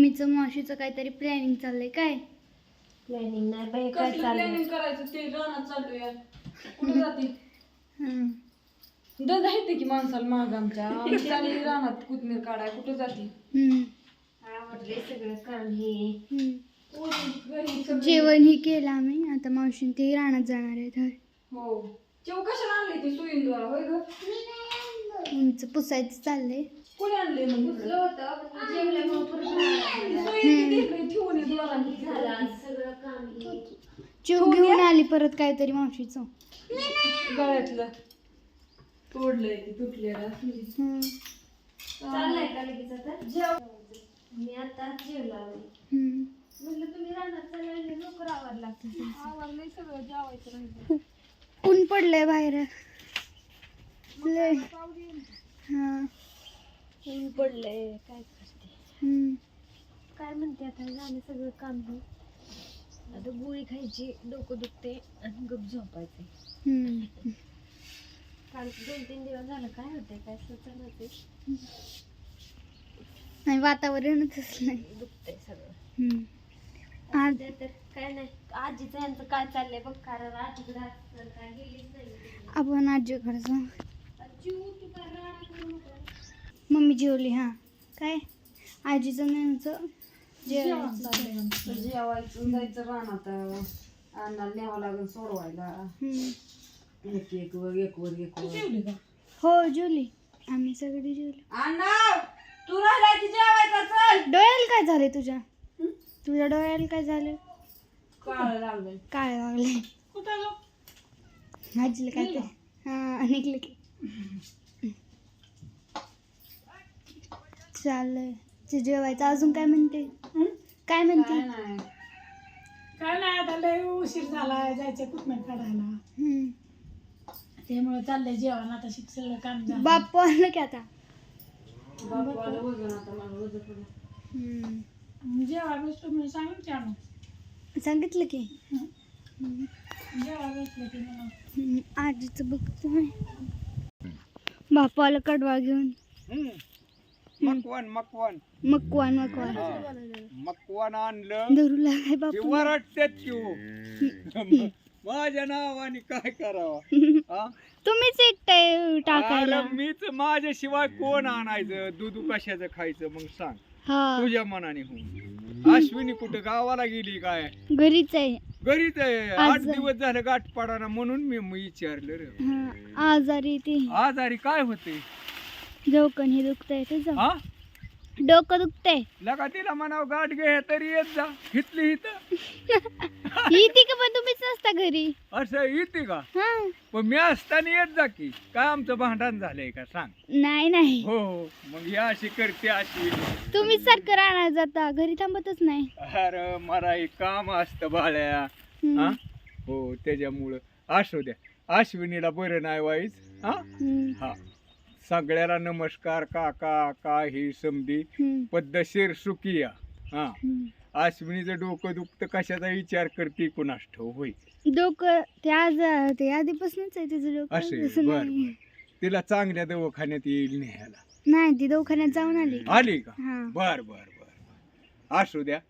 मम्मीचं मावशीचं काहीतरी प्लॅनिंग चाललंय काय? प्लॅनिंग नाही बाई काय कसलं चाललंय? प्लॅनिंग करायचं? ते रानात चालूया कुठे जाते? हं. दंड आहे की माणसाला महाग आमच्या? आम्ही चालली रानात कोथमीर काढाय कुठे जाते? हं. आवडले सगळं काम हे. हं. घरी सगळं- जेवण ही केलं आम्ही. आता मावशीन ते रानात जाणार आहेत होय. हो. जेव कशाला आणली ती सुईंद्वारा होय ग? आमचं पुसायचं चाललंय. कोणी आणले मग पुसलं होतं पण जेवल्यामुळं परत राहिलं. सुई तिकडे ठेवून ये द्वारांनी. झालं. आज सगळं काम हे चिव घेऊन आली परत काहीतरी मावशीचं. गळ्यातलं. तोडलंय ते तुटलेलं. चाललंय का लगेच आता? जेव मी आता जेवला. म्हटलं तुम्ही रानात चालले लवकर आवरला आवरलंय सगळं जेवायचं राहिलं ऊन पडलंय बाहेर. लय. हा. ऊन पडलंय काय करते हं. काय म्हणते आता झालं सगळं काम हे आता गोळी खायची डोकं दुखते आणि गप झोपायचे हं. काल दोन तीन दिवस झालं काय होते काय सुचना ते नाही वातावरणच असलं दुखतंय सगळं हं. आज तर काय नाही आजीचं यांचं काय चाललंय बघ कारण आजीकडे आपण आजीकडे जाऊ आजी तू काय राडा करू नको. मम्मी जेवली हा. काय? आजीचं नेमचं जेवण जेवायचं जायचं रानात अन्नाला न्यावं लागेल सोडवायला. हं. एक एक वर एक वर एक वर. हो जेवली. आम्ही सगळे जेवली. अण्णा तू राहिला की जेवायचा चल डोळ्याला काय झाले तुझ्या? तुझ्या डोळ्याला काय झालं काळ लागलं काय लागले कुठं आजीला काय ते. हा निघलं की. चाललंय. ते जेवायचं अजून काय म्हणते? काय म्हणते? काय नाही. काय नाही आता लय उशीर झाला जायचं कुठमेर काढायला. हं. त्यामुळे चाललंय जेवण आता शिक सगळं काम झालं. बाप्पू आलं की आता. बापाला वजन आता मला वजन पडलं. जेव्हा बसतो म्हणून सांगून की आम्ही सांगितलं की. जेव्हा बसलो की मला. आजीचं बघतोय. बाप्पू आलं कडवा घेऊन. मकवान मकवान. मकवान मकवान. मकवान आणलं. धरू लागाय की बापू वरटतेत की हो. माझ्या नावाने काय करावं? हा? तुम्हीच एकटे टाकायला. अरे मीच माझ्याशिवाय कोण आणायचं? दूध कशाचं खायचं? मग सांग. हा. तुझ्या मनाने हो अश्विनी कुठं गावाला गेली काय? घरीच आहे. घरीच आहे. आठ आज- दिवस झाले गाठ पडाना म्हणून मी मी विचारलं रे. हा आजारी ते. आजारी काय होते? डोकं हे दुखतंय तुझं हा? डोकं दुखतंय. लगा तिला म्हणावं गाठ घे तरी येत जा. हितली हित येते का पण तुम्हीच नसता घरी? असं येते का? हा. पण मी असताना येत जा की. काय आमचं भांडण झालंय का सांग. नाही नाही. हो हो. मग या अशी करते अशी. तुम्हीच सारखं राहणार जाता. घरी थांबतच नाही. अरे मला हे काम असतं बाळ्या. हम्म. हा? हो त्याच्यामुळं. असू द्या. अश्विनीला बरं नाही वाईच हा? हम्म. हा. सगळ्याला नमस्कार काका का ही समधी. हम्म. पद्धतशीर सुखी या. हा. अश्विनीचं डोकं दुखतं कशाचा विचार करते कुणास ठेव होय. डोकं ते आज ते आधीपासूनच आहे तिचं डोकं. असे तसं बर नाही तिला चांगल्या दवाखान्यात येईल न्यायला. नाही ती दवाखान्यात जाऊन आली. आली का? हा. बर बर बर. असू द्या.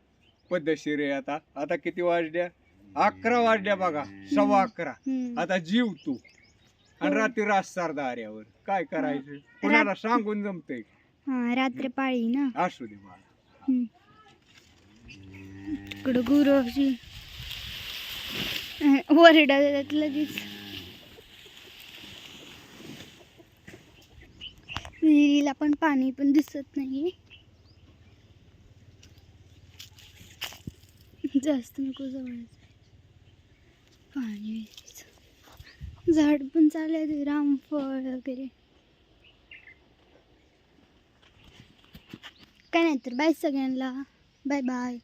पद्धतशीर आहे आता. आता किती वाजल्या? अकरा वाजल्या बघा. सव्वा अकरा. हम्म. आता जीव तू. आणि रात्री रास दार्यावर काय करायचं? कुणाला सांगून जमतंय? हा रात्र पाळी ना? असू दे मला हम्म. इकडं गुरु अशी वरडात लगेच. विहिरीला पण पाणी पण दिसत नाही जास्त नको जवळ. पाणी. झाड पण चालले रामफळ वगैरे. काय नाही तर बाय सगळ्यांना. Bye bye.